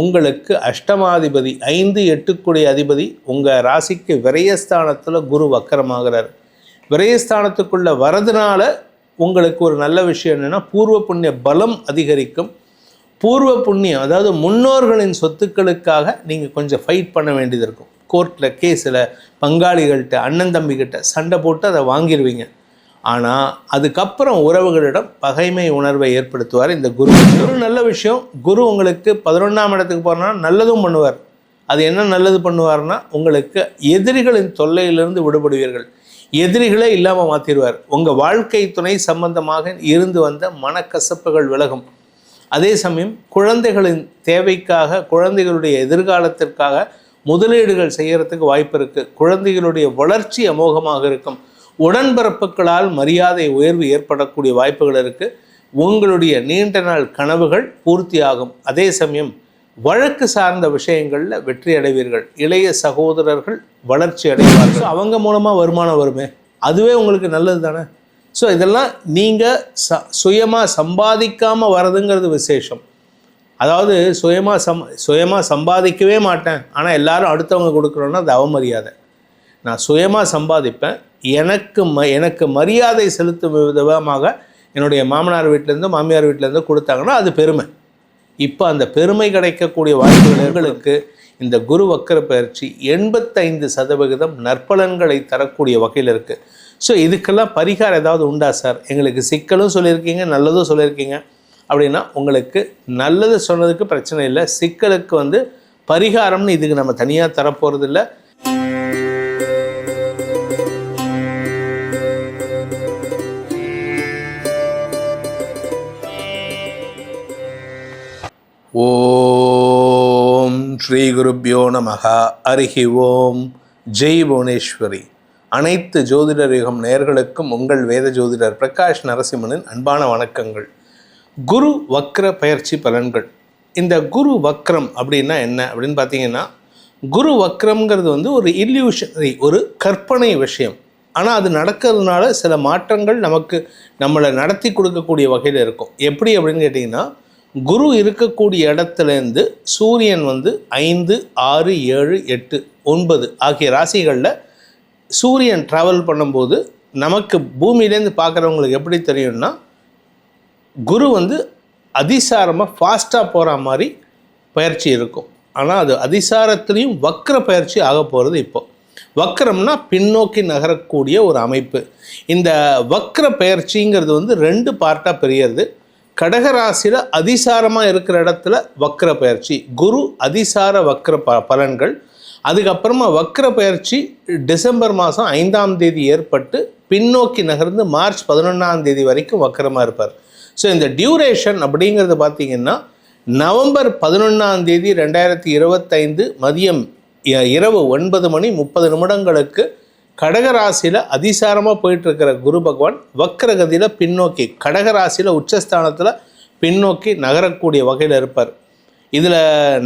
உங்களுக்கு அஷ்டமாதிபதி ஐந்து எட்டுக்குடைய அதிபதி உங்கள் ராசிக்கு விரயஸ்தானத்தில் குரு வக்கரமாகிறார். விரயஸ்தானத்துக்குள்ளே வரதுனால உங்களுக்கு ஒரு நல்ல விஷயம் என்னென்னா பூர்வ புண்ணிய பலம் அதிகரிக்கும். பூர்வ புண்ணியம் அதாவது முன்னோர்களின் சொத்துக்களுக்காக நீங்கள் கொஞ்சம் ஃபைட் பண்ண வேண்டியது இருக்கும். கோர்ட்டில் கேஸில் பங்காளிகள்கிட்ட அண்ணன் தம்பிக்கிட்ட சண்டை போட்டு அதை வாங்கிடுவீங்க ஆனால் அதுக்கப்புறம் உறவுகளிடம் பகைமை உணர்வை ஏற்படுத்துவார் இந்த குரு. ஒரு நல்ல விஷயம். குரு உங்களுக்கு பதினொன்றாம் இடத்துக்கு போகிறனா நல்லதும் பண்ணுவார். அது என்ன நல்லது பண்ணுவார்னா உங்களுக்கு எதிரிகளின் தொல்லையிலிருந்து விடுபடுவீர்கள். எதிரிகளே இல்லாமல் மாற்றிடுவார் உங்கள் வாழ்க்கை துணை சம்பந்தமாக இருந்து வந்த மனக்கசப்புகள் விலகும். அதே சமயம் குழந்தைகளின் தேவைக்காக குழந்தைகளுடைய எதிர்காலத்திற்காக முதலீடுகள் செய்கிறதுக்கு வாய்ப்பு இருக்குது குழந்தைகளுடைய வளர்ச்சி அமோகமாக இருக்கும். உடன்பிறப்புகளால் மரியாதை உயர்வு ஏற்படக்கூடிய வாய்ப்புகள் இருக்குது உங்களுடைய நீண்ட நாள் கனவுகள் பூர்த்தியாகும். அதே சமயம் வழக்கு சார்ந்த விஷயங்களில் வெற்றி அடைவீர்கள். இளைய சகோதரர்கள் வளர்ச்சி அடைவார்கள். அவங்க மூலமாக வருமானம் வருமே? அதுவே உங்களுக்கு நல்லது தானே? ஸோ இதெல்லாம் நீங்கள் ச சுயமாக சம்பாதிக்காமல் வரதுங்கிறது விசேஷம். அதாவது சுயமாக சம் சுயமாக சம்பாதிக்கவே மாட்டேன். ஆனால் எல்லாரும் அடுத்தவங்க கொடுக்குறோன்னா அது அவமரியாதை. நான் சுயமாக சம்பாதிப்பேன். எனக்கு ம எனக்கு மரியாதை செலுத்தும் விதமாக என்னுடைய மாமனார் வீட்டிலேருந்து மாமியார் வீட்டிலேருந்து கொடுத்தாங்கன்னா அது பெருமை. இப்போ அந்த பெருமை கிடைக்கக்கூடிய வாய்ப்புகளுக்கு இந்த குரு வக்கர பயிற்சி எண்பத்தைந்து சதவிகிதம் நற்பலன்களை தரக்கூடிய வகையில் இருக்குது ஸோ இதுக்கெல்லாம் பரிகாரம் ஏதாவது உண்டா சார்? எங்களுக்கு சிக்கலும் சொல்லியிருக்கீங்க நல்லதும் சொல்லியிருக்கீங்க. அப்படின்னா உங்களுக்கு நல்லது சொன்னதுக்கு பிரச்சனை இல்லை. சிக்கலுக்கு வந்து பரிகாரம்னு இதுக்கு நம்ம தனியாக தரப்போகிறது இல்லை ஸ்ரீ குருப்பியோ நமகா. அருகி ஓம். ஜெய் புவனேஸ்வரி. அனைத்து ஜோதிடர் யுகம் நேயர்களுக்கும் உங்கள் வேத ஜோதிடர் பிரகாஷ் நரசிம்மனின் அன்பான வணக்கங்கள். குரு வக்ர பயிற்சி பலன்கள். இந்த குரு வக்ரம் அப்படின்னா என்ன? அப்படின்னு பார்த்தீங்கன்னா குரு வக்ரம்ங்கிறது வந்து ஒரு இல்யூஷனரி ஒரு கற்பனை விஷயம். ஆனால் அது நடக்கிறதுனால சில மாற்றங்கள் நமக்கு நம்மளை நடத்தி கொடுக்கக்கூடிய வகையில் இருக்கும். எப்படி அப்படின்னு கேட்டிங்கன்னா குரு இருக்கக்கூடிய இடத்துலேருந்து சூரியன் வந்து ஐந்து ஆறு ஏழு எட்டு ஒன்பது ஆகிய ராசிகளில் சூரியன் ட்ராவல் பண்ணும்போது நமக்கு பூமியிலேருந்து பார்க்குறவங்களுக்கு எப்படி தெரியும்னா குரு வந்து அதிசாரமாக ஃபாஸ்ட்டாக போகிற மாதிரி பயிற்சி இருக்கும். ஆனால் அது அதிசாரத்துலேயும் வக்கர பயிற்சி ஆக போகிறது இப்போ. வக்கரம்னா பின்னோக்கி நகரக்கூடிய ஒரு அமைப்பு. இந்த வக்ர பயிற்சிங்கிறது வந்து ரெண்டு பார்ட்டாக பெரியது கடகராசியில் அதிசாரமாக இருக்கிற இடத்துல வக்ர பயிற்சி. குரு அதிசார வக்ர ப பலன்கள். அதுக்கப்புறமா வக்ர பயிற்சி டிசம்பர் மாதம் ஐந்தாம் தேதி ஏற்பட்டு பின்னோக்கி நகர்ந்து மார்ச் பதினொன்றாம் தேதி வரைக்கும் வக்கரமாக இருப்பார். ஸோ இந்த டியூரேஷன் அப்படிங்கிறது பார்த்தீங்கன்னா நவம்பர் பதினொன்றாம் தேதி ரெண்டாயிரத்தி இருபத்தைந்து மதியம் இ- இரவு ஒன்பது மணி முப்பது நிமிடங்களுக்கு கடகராசியில் அதிசாரமாக போயிட்டுருக்கிற குரு பகவான் வக்ரகதியில் பின்னோக்கி கடகராசியில் உச்சஸ்தானத்தில் பின்னோக்கி நகரக்கூடிய வகையில் இருப்பார். இதில்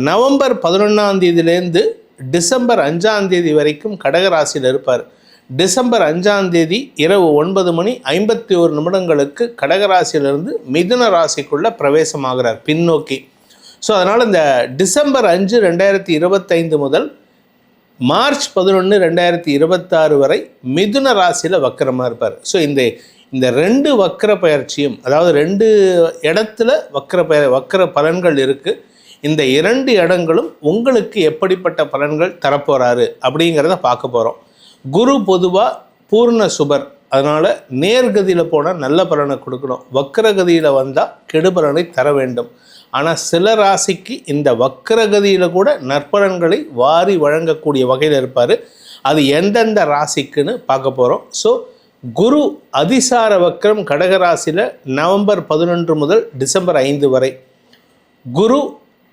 நவம்பர் பதினொன்றாம் தேதியிலேருந்து டிசம்பர் அஞ்சாம் தேதி வரைக்கும் கடகராசியில் இருப்பார். டிசம்பர் அஞ்சாம் தேதி இரவு ஒன்பது மணி ஐம்பத்தி ஒரு நிமிடங்களுக்கு கடகராசியிலிருந்து மிதுன ராசிக்குள்ளே பிரவேசமாகிறார் பின்னோக்கி. ஸோ அதனால் இந்த டிசம்பர் அஞ்சு ரெண்டாயிரத்தி இருபத்தைந்து முதல் மார்ச் பதினொன்று ரெண்டாயிரத்தி இருபத்தாறு வரை மிதுன ராசியில் வக்கரமாக இருப்பார். ஸோ இந்த இந்த ரெண்டு வக்கர பயிற்சியும் அதாவது ரெண்டு இடத்துல வக்கர பய வக்கர பலன்கள் இருக்குது இந்த இரண்டு இடங்களும் உங்களுக்கு எப்படிப்பட்ட பலன்கள் தரப்போகிறாரு அப்படிங்கிறத பார்க்க போகிறோம் குரு பொதுவாக பூர்ண சுபர். அதனால் நேர்கதியில் போனால் நல்ல பலனை கொடுக்கணும். வக்கரகதியில் வந்தால் கெடுபலனை தர வேண்டும். ஆனால் சில ராசிக்கு இந்த வக்கரகதியில் கூட நற்பலன்களை வாரி வழங்கக்கூடிய வகையில் இருப்பார். அது எந்தெந்த ராசிக்குன்னு பார்க்க போகிறோம் ஸோ குரு அதிசார வக்கரம் கடகராசியில் நவம்பர் பதினொன்று முதல் டிசம்பர் ஐந்து வரை. குரு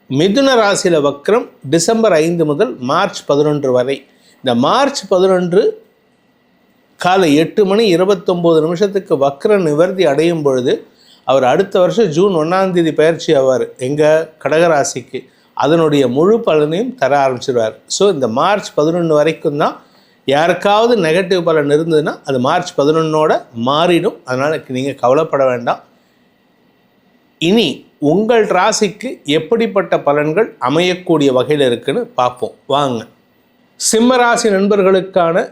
மிதுன ராசியில் வக்ரம் டிசம்பர் ஐந்து முதல் மார்ச் பதினொன்று வரை. இந்த மார்ச் பதினொன்று காலை எட்டு மணி இருபத்தொம்போது நிமிஷத்துக்கு வக்ர நிவர்த்தி அடையும் பொழுது அவர் அடுத்த வருஷம் ஜூன் ஒன்றாம் தேதி பயிற்சி ஆவார் எங்கள் கடகராசிக்கு. அதனுடைய முழு பலனையும் தர ஆரம்பிச்சிடுவார் ஸோ இந்த மார்ச் பதினொன்று வரைக்கும் தான் யாருக்காவது நெகட்டிவ் பலன் இருந்ததுன்னா அது மார்ச் பதினொன்னோட மாறிடும். அதனால் நீங்கள் கவலைப்பட வேண்டாம். இனி உங்கள் ராசிக்கு எப்படிப்பட்ட பலன்கள் அமையக்கூடிய வகையில் இருக்குன்னு பார்ப்போம். வாங்க. சிம்ம ராசி நண்பர்களுக்கான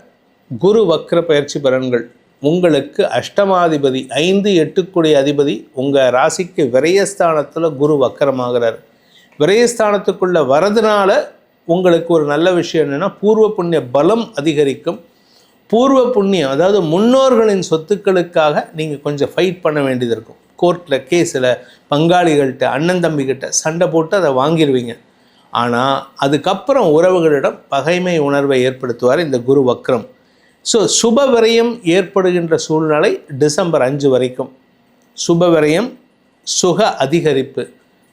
குரு வக்ர பயிற்சி பலன்கள். உங்களுக்கு அஷ்டமாதிபதி ஐந்து எட்டுக்குடைய அதிபதி உங்கள் ராசிக்கு விரயஸ்தானத்தில் குரு வக்கரமாகிறார். விரயஸ்தானத்துக்குள்ளே வரதுனால உங்களுக்கு ஒரு நல்ல விஷயம் என்னென்னா பூர்வ புண்ணிய பலம் அதிகரிக்கும். பூர்வ புண்ணியம் அதாவது முன்னோர்களின் சொத்துக்களுக்காக நீங்கள் கொஞ்சம் ஃபைட் பண்ண வேண்டியது இருக்கும். கோர்ட்டில் கேஸில் பங்காளிகள்கிட்ட அண்ணன் தம்பிக்கிட்ட சண்டை போட்டு அதை வாங்கிடுவீங்க ஆனால் அதுக்கப்புறம் உறவுகளிடம் பகைமை உணர்வை ஏற்படுத்துவார் இந்த குரு வக்ரம். ஸோ சுப விரயம் ஏற்படுகின்ற சூழ்நிலை டிசம்பர் அஞ்சு வரைக்கும். சுப விரயம் சுக அதிகரிப்பு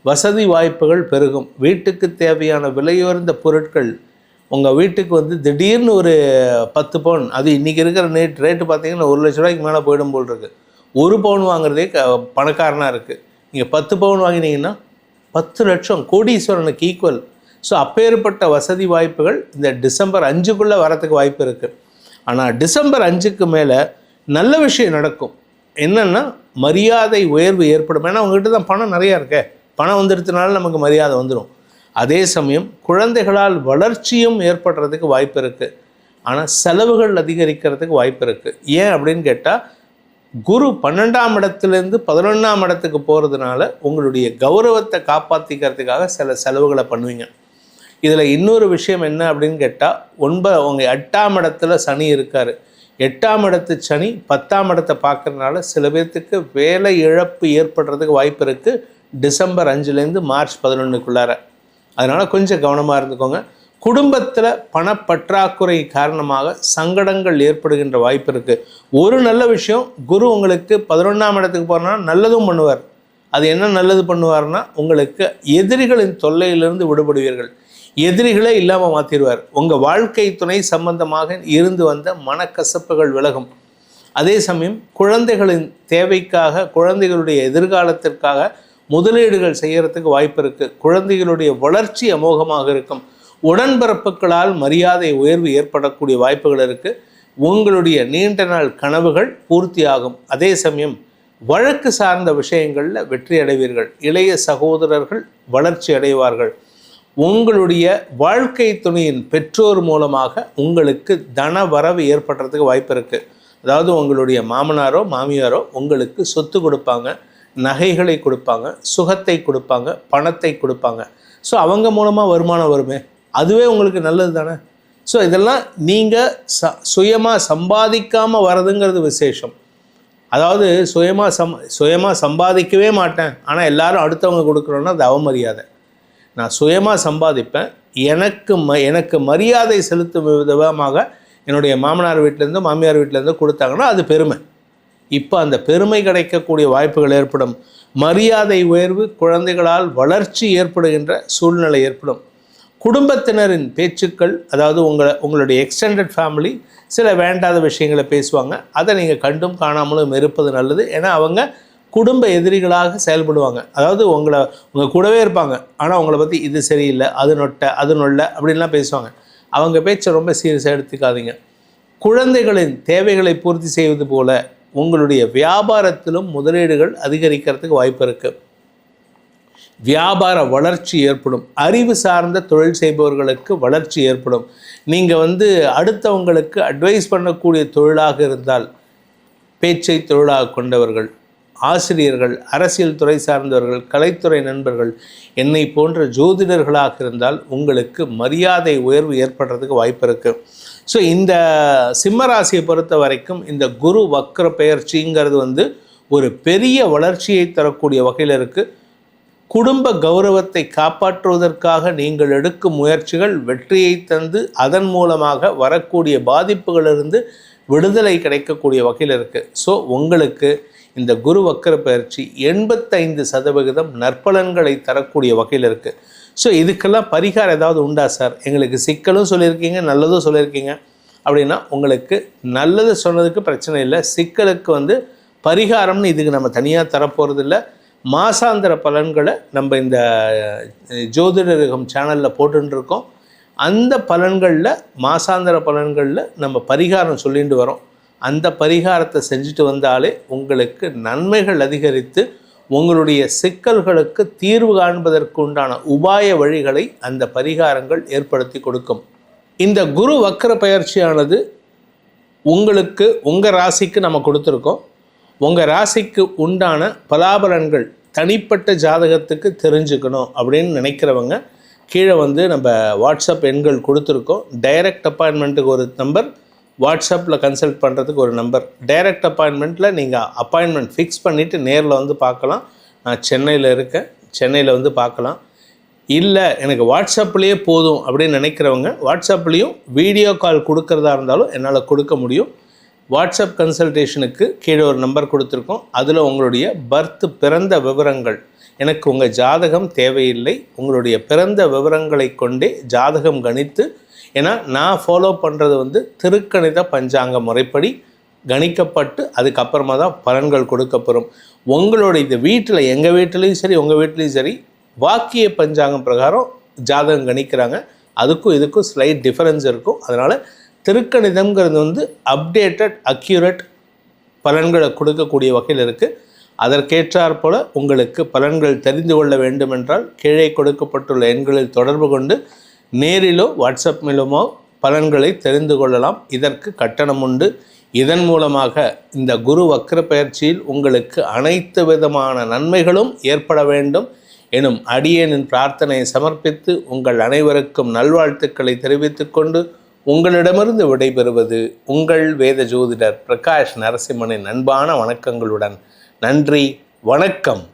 வசதி வாய்ப்புகள் பெருகும். வீட்டுக்கு தேவையான விலையுயர்ந்த பொருட்கள் உங்கள் வீட்டுக்கு வந்து திடீர்னு ஒரு பத்து பவுன் அது இன்றைக்கி இருக்கிற ரேட் ரேட்டு பார்த்தீங்கன்னா ஒரு லட்ச ரூபாய்க்கு மேலே போயிடும் போல் இருக்குது ஒரு பவுன் வாங்குறதே க பணக்காரனாக இருக்குது நீங்கள் பத்து பவுன் வாங்கினீங்கன்னா பத்து லட்சம் கோடீஸ்வரனுக்கு ஈக்குவல் ஸோ அப்பேற்பட்ட வசதி வாய்ப்புகள் இந்த டிசம்பர் அஞ்சுக்குள்ளே வரத்துக்கு வாய்ப்பு இருக்குது ஆனால் டிசம்பர் அஞ்சுக்கு மேலே நல்ல விஷயம் நடக்கும். என்னென்னா மரியாதை உயர்வு ஏற்படும். ஏன்னா அவங்ககிட்ட தான் பணம் நிறையா இருக்கே. பணம் வந்துடுறதுனால நமக்கு மரியாதை வந்துடும் அதே சமயம் குழந்தைகளால் வளர்ச்சியும் ஏற்படுறதுக்கு வாய்ப்பு இருக்குது ஆனால் செலவுகள் அதிகரிக்கிறதுக்கு வாய்ப்பு இருக்குது ஏன் அப்படின்னு கேட்டால் குரு பன்னெண்டாம் இடத்துலேருந்து பதினொன்றாம் இடத்துக்கு போகிறதுனால உங்களுடைய கௌரவத்தை காப்பாற்றிக்கிறதுக்காக சில செலவுகளை பண்ணுவீங்க. இதில் இன்னொரு விஷயம் என்ன அப்படின்னு கேட்டால் ஒன்பது அவங்க எட்டாம் இடத்துல சனி இருக்கார். எட்டாம் இடத்து சனி பத்தாம் இடத்தை பார்க்குறதுனால சில பேர்த்துக்கு வேலை இழப்பு ஏற்படுறதுக்கு வாய்ப்பு இருக்குது டிசம்பர் அஞ்சுலேருந்து மார்ச் பதினொன்றுக்குள்ளார அதனால் கொஞ்சம் கவனமாக இருந்துக்கோங்க. குடும்பத்தில் பணப்பற்றாக்குறை காரணமாக சங்கடங்கள் ஏற்படுகின்ற வாய்ப்பு இருக்குது ஒரு நல்ல விஷயம் குரு உங்களுக்கு பதினொன்றாம் இடத்துக்கு போகிறனா நல்லதும் பண்ணுவார். அது என்ன நல்லது பண்ணுவார்னா உங்களுக்கு எதிரிகளின் தொல்லையிலிருந்து விடுபடுவீர்கள். எதிரிகளே இல்லாமல் மாற்றிடுவார் உங்கள் வாழ்க்கை துணை சம்பந்தமாக இருந்து வந்த மனக்கசப்புகள் விலகும். அதே சமயம் குழந்தைகளின் தேவைக்காக குழந்தைகளுடைய எதிர்காலத்திற்காக முதலீடுகள் செய்கிறதுக்கு வாய்ப்பு இருக்குது குழந்தைகளுடைய வளர்ச்சி அமோகமாக இருக்கும். உடன்பிறப்புகளால் மரியாதை உயர்வு ஏற்படக்கூடிய வாய்ப்புகள் இருக்குது உங்களுடைய நீண்ட நாள் கனவுகள் பூர்த்தியாகும். அதே சமயம் வழக்கு சார்ந்த விஷயங்களில் வெற்றி அடைவீர்கள். இளைய சகோதரர்கள் வளர்ச்சி அடைவார்கள். உங்களுடைய வாழ்க்கை துணையின் பெற்றோர் மூலமாக உங்களுக்கு தன வரவு ஏற்படுறதுக்கு வாய்ப்பு இருக்குது அதாவது உங்களுடைய மாமனாரோ மாமியாரோ உங்களுக்கு சொத்து கொடுப்பாங்க நகைகளை கொடுப்பாங்க சுகத்தை கொடுப்பாங்க பணத்தை கொடுப்பாங்க. ஸோ அவங்க மூலமாக வருமானம் வருமே. அதுவே உங்களுக்கு நல்லது தானே? ஸோ இதெல்லாம் நீங்கள் ச சுயமாக சம்பாதிக்காமல் வரதுங்கிறது விசேஷம். அதாவது சுயமாக சம் சுயமாக சம்பாதிக்கவே மாட்டேன். ஆனால் எல்லாரும் அடுத்தவங்க கொடுக்குறோன்னா அது அவமரியாதை. நான் சுயமாக சம்பாதிப்பேன். எனக்கு ம எனக்கு மரியாதை செலுத்தும் விதமாக என்னுடைய மாமனார் வீட்டிலேருந்து மாமியார் வீட்டிலேருந்து கொடுத்தாங்கன்னா அது பெருமை. இப்போ அந்த பெருமை கிடைக்கக்கூடிய வாய்ப்புகள் ஏற்படும். மரியாதை உயர்வு குழந்தைகளால் வளர்ச்சி ஏற்படுகின்ற சூழ்நிலை ஏற்படும். குடும்பத்தினரின் பேச்சுக்கள் அதாவது உங்களை உங்களுடைய எக்ஸ்டெண்டட் ஃபேமிலி சில வேண்டாத விஷயங்களை பேசுவாங்க. அதை நீங்கள் கண்டும் காணாமலும் இருப்பது நல்லது. ஏன்னா அவங்க குடும்ப எதிரிகளாக செயல்படுவாங்க. அதாவது உங்களை உங்கள் கூடவே இருப்பாங்க. ஆனால் உங்களை பற்றி இது சரியில்லை அது நொட்டை அது நொல்ல அப்படின்லாம் பேசுவாங்க. அவங்க பேச்சை ரொம்ப சீரியஸாக எடுத்துக்காதீங்க. குழந்தைகளின் தேவைகளை பூர்த்தி செய்வது போல உங்களுடைய வியாபாரத்திலும் முதலீடுகள் அதிகரிக்கிறதுக்கு வாய்ப்பு இருக்குது வியாபார வளர்ச்சி ஏற்படும். அறிவு சார்ந்த தொழில் செய்பவர்களுக்கு வளர்ச்சி ஏற்படும். நீங்கள் வந்து அடுத்தவங்களுக்கு அட்வைஸ் பண்ணக்கூடிய தொழிலாக இருந்தால் பேச்சை தொழிலாக கொண்டவர்கள். ஆசிரியர்கள் அரசியல் துறை சார்ந்தவர்கள் கலைத்துறை நண்பர்கள் என்னை போன்ற ஜோதிடர்களாக இருந்தால் உங்களுக்கு மரியாதை உயர்வு ஏற்படுறதுக்கு வாய்ப்பு இருக்குது ஸோ இந்த சிம்மராசியை பொறுத்த வரைக்கும் இந்த குரு வக்ர பெயர்ச்சிங்கிறது வந்து ஒரு பெரிய வளர்ச்சியை தரக்கூடிய வகையில் இருக்குது குடும்ப கௌரவத்தை காப்பாற்றுவதற்காக நீங்கள் எடுக்கும் முயற்சிகள் வெற்றியை தந்து அதன் மூலமாக வரக்கூடிய பாதிப்புகளிலிருந்து விடுதலை கிடைக்கக்கூடிய வகையில் இருக்குது ஸோ உங்களுக்கு இந்த குரு வக்கர பயிற்சி எண்பத்தைந்து சதவிகிதம் நற்பலன்களை தரக்கூடிய வகையில் இருக்குது ஸோ இதுக்கெல்லாம் பரிகாரம் ஏதாவது உண்டா சார்? எங்களுக்கு சிக்கலும் சொல்லியிருக்கீங்க நல்லதும் சொல்லியிருக்கீங்க. அப்படின்னா உங்களுக்கு நல்லது சொன்னதுக்கு பிரச்சனை இல்லை. சிக்கலுக்கு வந்து பரிகாரம்னு இதுக்கு நம்ம தனியாக தரப்போகிறது இல்லை மாசாந்திர பலன்களை நம்ம இந்த ஜோதிடரகம் சேனலில் போட்டுருக்கோம் அந்த பலன்களில் மாசாந்திர பலன்களில் நம்ம பரிகாரம் சொல்லிட்டு வரோம். அந்த பரிகாரத்தை செஞ்சுட்டு வந்தாலே உங்களுக்கு நன்மைகள் அதிகரித்து உங்களுடைய சிக்கல்களுக்கு தீர்வு காண்பதற்கு உண்டான உபாய வழிகளை அந்த பரிகாரங்கள் ஏற்படுத்தி கொடுக்கும். இந்த குரு வக்கர பயிற்சியானது உங்களுக்கு உங்கள் ராசிக்கு நம்ம கொடுத்துருக்கோம். உங்கள் ராசிக்கு உண்டான பலாபலன்கள் தனிப்பட்ட ஜாதகத்துக்கு தெரிஞ்சுக்கணும் அப்படின்னு நினைக்கிறவங்க கீழே வந்து நம்ம வாட்ஸ்அப் எண்கள் கொடுத்துருக்கோம். டைரக்ட் அப்பாயின்மெண்ட்டுக்கு ஒரு நம்பர் வாட்ஸ்அப்பில் கன்சல்ட் பண்ணுறதுக்கு ஒரு நம்பர் டைரக்ட் அப்பாயின்மெண்ட்டில் நீங்கள் அப்பாயின்மெண்ட் ஃபிக்ஸ் பண்ணிவிட்டு நேரில் வந்து பார்க்கலாம். நான் சென்னையில் இருக்கேன். சென்னையில் வந்து பார்க்கலாம். இல்லை எனக்கு வாட்ஸ்அப்லேயே போதும் அப்படின்னு நினைக்கிறவங்க வாட்ஸ்அப்லேயும் வீடியோ கால் கொடுக்கறதா இருந்தாலும் என்னால் கொடுக்க முடியும். வாட்ஸ்அப் கன்சல்டேஷனுக்கு கீழே ஒரு நம்பர் கொடுத்துருக்கோம். அதில் உங்களுடைய பர்த் பிறந்த விவரங்கள். எனக்கு உங்கள் ஜாதகம் தேவையில்லை. உங்களுடைய பிறந்த விவரங்களை கொண்டே ஜாதகம் கணித்து ஏன்னா நான் ஃபாலோ பண்ணுறது வந்து திருக்கணித பஞ்சாங்க முறைப்படி கணிக்கப்பட்டு அதுக்கப்புறமா தான் பலன்கள் கொடுக்கப்படும் உங்களோட இந்த வீட்டில் எங்கள் வீட்டிலையும் சரி உங்கள் வீட்லேயும் சரி வாக்கிய பஞ்சாங்கம் பிரகாரம் ஜாதகம் கணிக்கிறாங்க. அதுக்கும் இதுக்கும் ஸ்லைட் டிஃபரன்ஸ் இருக்கும். அதனால் திருக்கணிதம்ங்கிறது வந்து அப்டேட்டட் அக்யூரேட் பலன்களை கொடுக்கக்கூடிய வகையில் இருக்குது அதற்கேற்றாற் போல உங்களுக்கு பலன்கள் தெரிந்து கொள்ள வேண்டுமென்றால் கீழே கொடுக்கப்பட்டுள்ள எண்களில் தொடர்பு கொண்டு நேரிலோ வாட்ஸ்அப் மூலமோ பலன்களை தெரிந்து கொள்ளலாம். இதற்கு கட்டணம் உண்டு. இதன் மூலமாக இந்த குரு வக்ர பயிற்சியில் உங்களுக்கு அனைத்து விதமான நன்மைகளும் ஏற்பட வேண்டும் எனும் அடியேனின் பிரார்த்தனையை சமர்ப்பித்து உங்கள் அனைவருக்கும் நல்வாழ்த்துக்களை தெரிவித்துக்கொண்டு உங்களிடமிருந்து விடைபெறுவது உங்கள் வேத ஜோதிடர் பிரகாஷ் நரசிம்மனின் அன்பான வணக்கங்களுடன். நன்றி. வணக்கம்.